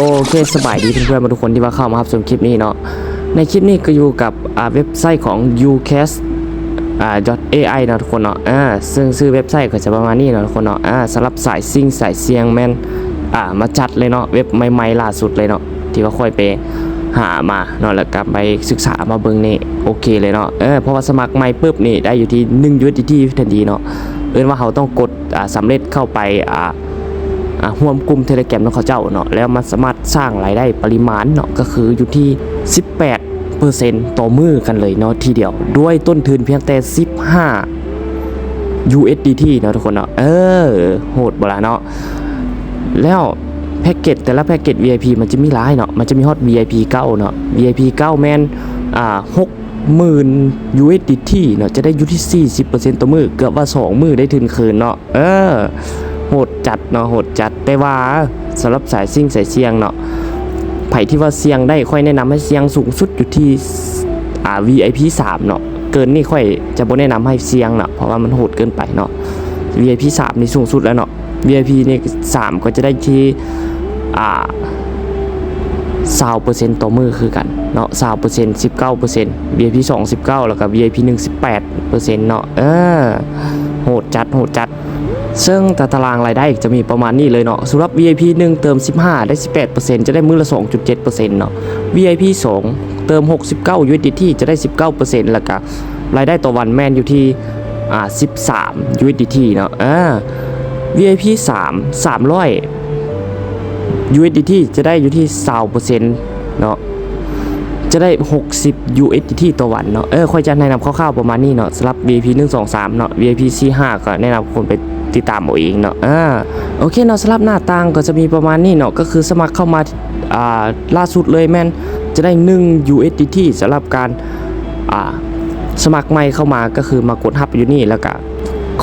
โอเคสบายดีเพื่อนๆมาทุกคนที่มาเข้ามาครับชมคลิปนี้เนาะในคลิปนี้ก็อยู่กับเว็บไซต์ของ ucast .ai นะทุกคนเนาะอ่าซึ่งชื่อเว็บไซต์ก็จะประมาณนี้นะทุกคนเนาะอ่าสำหรับสายซิ่งสายเสียงแมนอ่ามาจัดเลยเนาะเว็บใหม่ๆล่าสุดเลยเนาะที่ว่าค่อยไปหามาเนาะแล้วกลับไปศึกษามาเบิ่งนี่โอเคเลยเนาะเออเพราะว่าสมัครใหม่ปุ๊บนี่ได้อยู่ที่1 USDT ทันทีเนาะเอิ้นว่าเขาต้องกดอ่าสำเร็จเข้าไปอ่า อ่าร่วมกลุ่มเทเลแกรมของเขาเจ้าเนาะแล้วมันสามารถสร้างรายได้ปริมาณเนาะก็คืออยู่ที่ 18%ต่อมือกันเลยเนาะทีเดียว ด้วยต้นทุนเพียงแต่ 15 USDT เนาะทุกคนเนาะเออโหดบละเนาะแล้วแพ็กเกจแต่ละแพ็กเกจ VIP มันจะมีหลายเนาะมันจะมีฮอต VIP 9เนาะ VIP 9แมนอ่า60,000 USDT เนาะจะได้อยู่ที่ 40%ต่อมือเกือบว่า 2 มือได้ทุนคืนเนาะเออ โหดจัดเนาะโหดจัดแต่ว่าสำหรับสายซิ่งสายเสียงเนาะไผ่ที่ว่าเสียงได้ค่อยแนะนำให้เสียงสูงสุดอยู่ที่อ่า VIP 3เนาะเกินนี่ค่อยจะบ่แนะนำให้เสียงเนาะเพราะว่ามันโหดเกินไปเนาะ VIP 3นี่สูงสุดแล้วเนาะ VIP นี่3ก็จะได้ที่อ่าสาวเปอร์เซ็นต์ต่อมือคือกันเนาะสาวเปอร์เซ็นต์สิบเก้าเปอร์เซ็นต์ VIP สองสิบเก้าแล้วก็ VIP หนึ่งสิบแปดเปอร์เซ็นต์เนาะเออโหดจัดโหดจัด ซึ่งแต่ตารางรายได้จะมีประมาณนี้เลยเนาะสำหรับ VIP 1 เติม 15 ได้ 18%จะได้มือละ 2.7%เนาะ VIP 2 เติม 69 USDT จะได้ 19%แล้วก็รายได้ต่อวันแมนอยู่ที่อ่า13 USDT เนาะอ่า VIP 3 300 USDT จะได้อยู่ที่20%เนาะจะได้ 60 USDT ต่อวันเนาะ เออค่อยจะแนะนำคร่าวๆประมาณนี้เนาะสำหรับ VIP 1 2 3 เนาะ VIP 4 5ก็แนะนำคนไป ติดตามเอาเองเนาะอ่าโอเคเนาะสำหรับหน้าต่างก็จะมีประมาณนี้เนาะก็คือสมัครเข้ามาอ่าล่าสุดเลยแม่นจะได้ 1 USDT สำหรับการอ่าสมัครใหม่เข้ามาก็คือมากดฮับอยู่นี่แล้วก็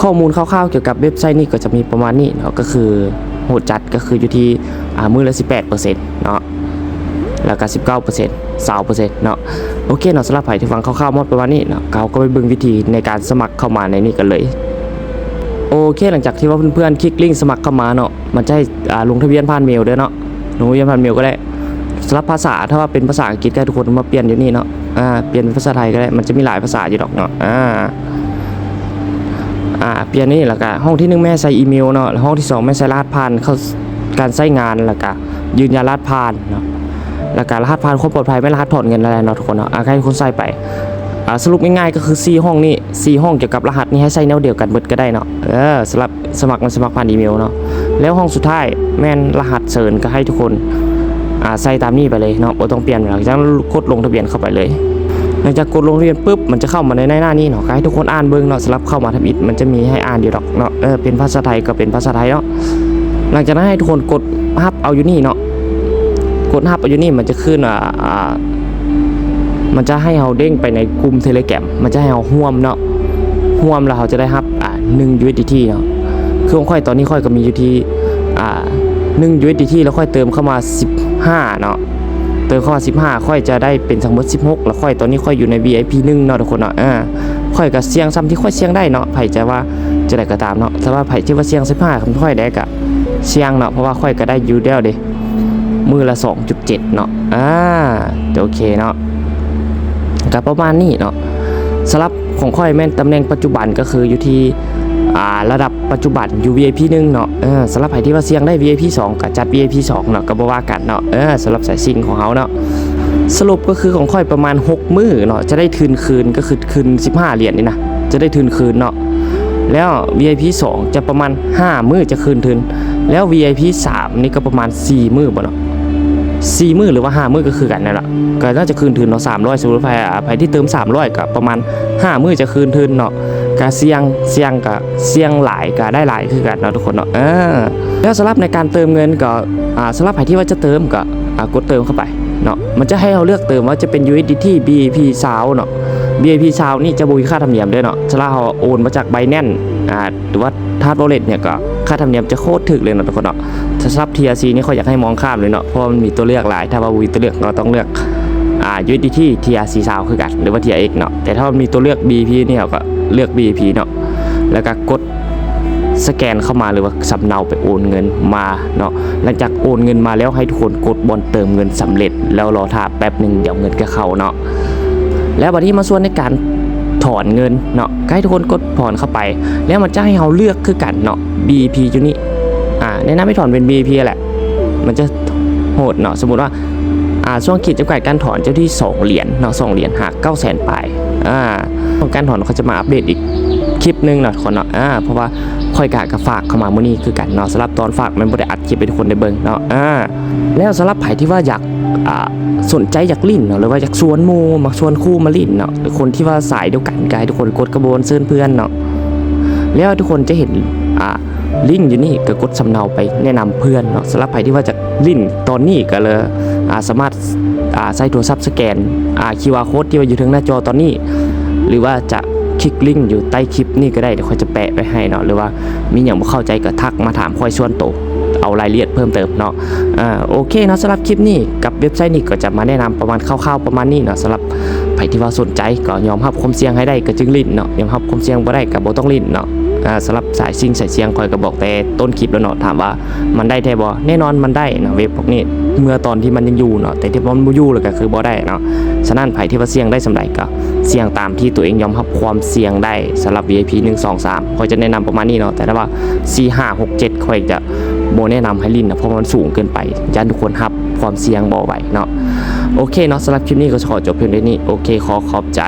ข้อมูลคร่าวๆเกี่ยวกับเว็บไซต์นี่ก็จะมีประมาณนี้เนาะก็คือโหดจัดก็คืออยู่ที่อ่ามือละ 18%เนาะแล้วก็19%เ20%เนาะโอเคเนาะสำหรับใครที่ฟังคร่าวๆมดประมาณนี้เนาะเขาก็ไปเบิ่งวิธีในการสมัครเข้ามาในนี้กันเลย เคหลังจากที่ว่าเพื่อนๆคลิกลิงก์สมัครเข้ามาเนาะมันจะให้อ่าลงทะเบียนผ่านเมลด้วยเนาะลงทะเบียนผ่านเมลก็ได้สำหรับภาษาถ้าว่าเป็นภาษาอังกฤษก็ทุกคนมาเปลี่ยนอยู่นี่เนาะอ่าเปลี่ยนเป็นภาษาไทยก็ได้มันจะมีหลายภาษาอยู่ดอกเนาะอ่าอ่าเปลี่ยนนี่แล้วก็ห้องที่หนึ่งแม่ใส่อีเมลเนาะห้องที่สองแม่ใส่รหัสผ่านเข้าการใช้งานแล้วก็ยืนยันรหัสผ่านเนาะแล้วก็รหัสผ่านความปลอดภัยไม่รหัสถอนเงินอะไรเนาะทุกคนเนาะอะให้คุณใส่ไป อ่าสรุปง่ายๆก็คือ 4 ห้องนี่4ห้องเกี่ยวกับรหัสนี่ให้ใส่แนวเดียวกันเบิดก็ได้เนาะเออสำหรับสมัครมันสมัครผ่านอีเมลเนาะแล้วห้องสุดท้ายแม่นรหัสเสริญก็ให้ทุกคนอ่าใส่ตามนี้ไปเลยเนาะบ่ต้องเปลี่ยนหลังจากกดลงทะเบียนเข้าไปเลยหลังจากกดลงทะเบียนปุ๊บมันจะเข้ามาในหน้านี้เนาะให้ทุกคนอ่านเบิ่งเนาะสำหรับเข้ามาทำอิฐมันจะมีให้อ่านอยู่ดอกเนาะเออเป็นภาษาไทยก็เป็นภาษาไทยเนาะหลังจากนั้นให้ทุกคนกดฮับเอาอยู่นี่เนาะกดฮับเอาอยู่นี่มันจะขึ้นอ่า มันจะให้เราเด้งไปในกลุ่มเทเลแกรมมันจะให้เราห่วมเนาะห่วมแล้วเราจะได้ฮับอ่าหนึ่ง USDT เนาะคือค่อยตอนนี้ค่อยก็มีอยู่ที่อ่าหนึ่ง USDT แล้วค่อยเติมเข้ามา 15 เนาะเติมเข้ามา15 ค่อยจะได้เป็นทั้งหมด 16 แล้วค่อยตอนนี้ค่อยอยู่ใน VIP 1เนาะทุกคนเนาะอ่าค่อยก็เสี่ยงซ้ำที่ค่อยเสี่ยงได้เนาะไผจะว่าจะได้ก็ตามเนาะถ้าว่าไผที่ว่าเสี่ยง15คำค่อยได้ก็เสี่ยงเนาะเพราะว่าค่อยก็ได้อยู่แล้วเด้มือละ 2.7 เนาะอ่าโอเคเนาะ ก็ประมาณนี้เนาะสำหรับของค่อยแม่นตำแหน่งปัจจุบันก็คืออยู่ที่ระดับปัจจุบันอยู่ VIP 1เนาะสำหรับใครที่ว่าเสี่ยงได้ VIP 2ก็จัด VIP 2เนาะก็บ่ว่ากันเนาะเออสำหรับสายซิงของเขาเนาะสรุปก็คือของค่อยประมาณ 6 มือเนาะจะได้คืนคืนก็คือคืน 15 เหรียญนี่นะจะได้คืนคืนเนาะแล้ว VIP 2 จะประมาณ 5 มือจะคืนทุนแล้ว VIP 3 นี่ก็ประมาณ 4 มื้อบ่เนาะ สี่มือหรือว่าห้ามือก็คือกันนั่นแหละก็น่าจะคืนทุนเนาะสามร้อยสมมติใครอะใครที่เติมสามร้อยก็ประมาณห้ามือจะคืนทุนเนาะก็เสี่ยงเสี่ยงก็เสี่ยงหลายก็ได้หลายคือกันเนาะทุกคนเนาะเออแล้วสำหรับในการเติมเงินก็อ่าสำหรับใครที่ว่าจะเติมก็อ่ากดเติมเข้าไปเนาะมันจะให้เราเลือกเติมว่าจะเป็น USDT BEP ซาวเนาะ BAP ซาวนี่จะบุยค่าธรรมเนียมด้วยเนาะถ้าเราโอนมาจากไบแนนอ่าหรือว่าทาร์ดวอลเล็ตเนี่ยก็ค่าธรรมเนียมจะโคตรถึกเลยเนาะทุกคนเนาะ ถ้าซับ TRC นี่เขาอยากให้มองข้ามเลยเนาะเพราะมันมีตัวเลือกหลาย ถ้าว่าบุยตัวเลือกเราต้องเลือกอ่า USDT TRC ซาวคือกันหรือว่า TRX เนาะแต่ถ้ามันมีตัวเลือก B P เนี่ยเราก็เลือก B P เนาะแล้วก็กดสแกนเข้ามาหรือว่าสำเนาไปโอนเงินมาเนาะหลังจากโอนเงินมาแล้วให้ทุกคนกดบอนเติมเงินสำเร็จ แล้วรอท่าแป๊บหนึ่งเดี๋ยวเงินก็เข้าเนาะแล้วบัดนี้มาส่วนในการถอนเงินเนาะให้ทุกคนกดถอนเข้าไป แล้วมันจะให้เราเลือกคือกันเนาะ BP จุนี้ อ่าแนะนำให้ถอนเป็น BP แหละ มันจะโหดเนาะสมมุติว่าอ่าช่วงขีดจำกัดการถอนเจ้าที่ 2 เหรียญเนาะสองเหรียญหัก9 0 0 0 0 0ปลายอ่าของการถอนเขาจะมาอัปเดตอีกคลิปหนึงเนาะคนเนาะอ่าเพราะว่าค่อยกะกับฝากเข้ามามื้อนี้คือกันเนาะสำหรับตอนฝากมันบ่ได้อัดคลิปให้ทุกคนได้เบิ่งเนาะอ่าแล้วสำหรับไผที่ว่าอยากอ่าสนใจอยากลิ้นเนาะหรือว่าอยากชวนหมู่มาชวนคู่มาลิ้นเนาะคนที่ว่าสายเดียวกันกายทุกคนกดกระโบวนเชิญเพื่อนเนาะแล้วทุกคนจะเห็น ลิงก์อยู่นี่ก็กดสำเนาไปแนะนำเพื่อนเนาะสำหรับใครที่ว่าจะลิงก์ตอนนี้ก็เลยาสามารถใส่โทรศัพท์สแกนคิวอา QR code ที่ว่าอยู่ทางหน้าจอตอนนี้ หรือว่าจะคลิกลิงก์อยู่ใต้คลิปนี่ก็ได้เดี๋ยวค่อยจะแปะไปให้เนาะหรือว่ามีอย่างบ่เข้าใจก็ทักมาถามค่อยส่วนโตวเอารายละเอียดเพิ่มเติมเนาะอ่าโอเคเนาะสำหรับคลิปนี้กับเว็บไซต์นี้ก็จะมาแนะนำประมาณคร่าวๆประมาณนี้เนาะสำหรับใครที่ว่าสนใจก็ยอมรับความเสี่ยงให้ได้ก็จึงลิ้นเนาะยอมรับความเสี่ยงบ่ได้ก็บ่ต้องลิ้นเนาะ สำหรับสายซิ่งสายเสียงคอยก็บอกแต่ต้นคลิปแล้วเนาะถามว่ามันได้แท้บ่แน่นอนมันได้เนาะเว็บพวกนี้เมื่อตอนที่มันยังอยู่เนาะแต่ที่มันบ่อยู่แล้วก็คือบ่ได้เนาะฉะนั้นไผที่ว่าเสี่ยงได้สำาใดก็เสี่ยงตามที่ตัวเองยอมรับความเสี่ยงได้สำหรับ VIP 1 2 3คอยจะแนะนำประมาณนี้เนาะแต่ถ้าว่า4 5 6 7คอยจะโบแนะนำให้ลินนะเพราะมันสูงเกินไปยันทุกคนรับความเสี่ยงบ่ไหวเนาะโอเคเนาะสำหรับคลิปนี้ก็ขอจบเพียงเท่านี้โอเคขอขอบใจ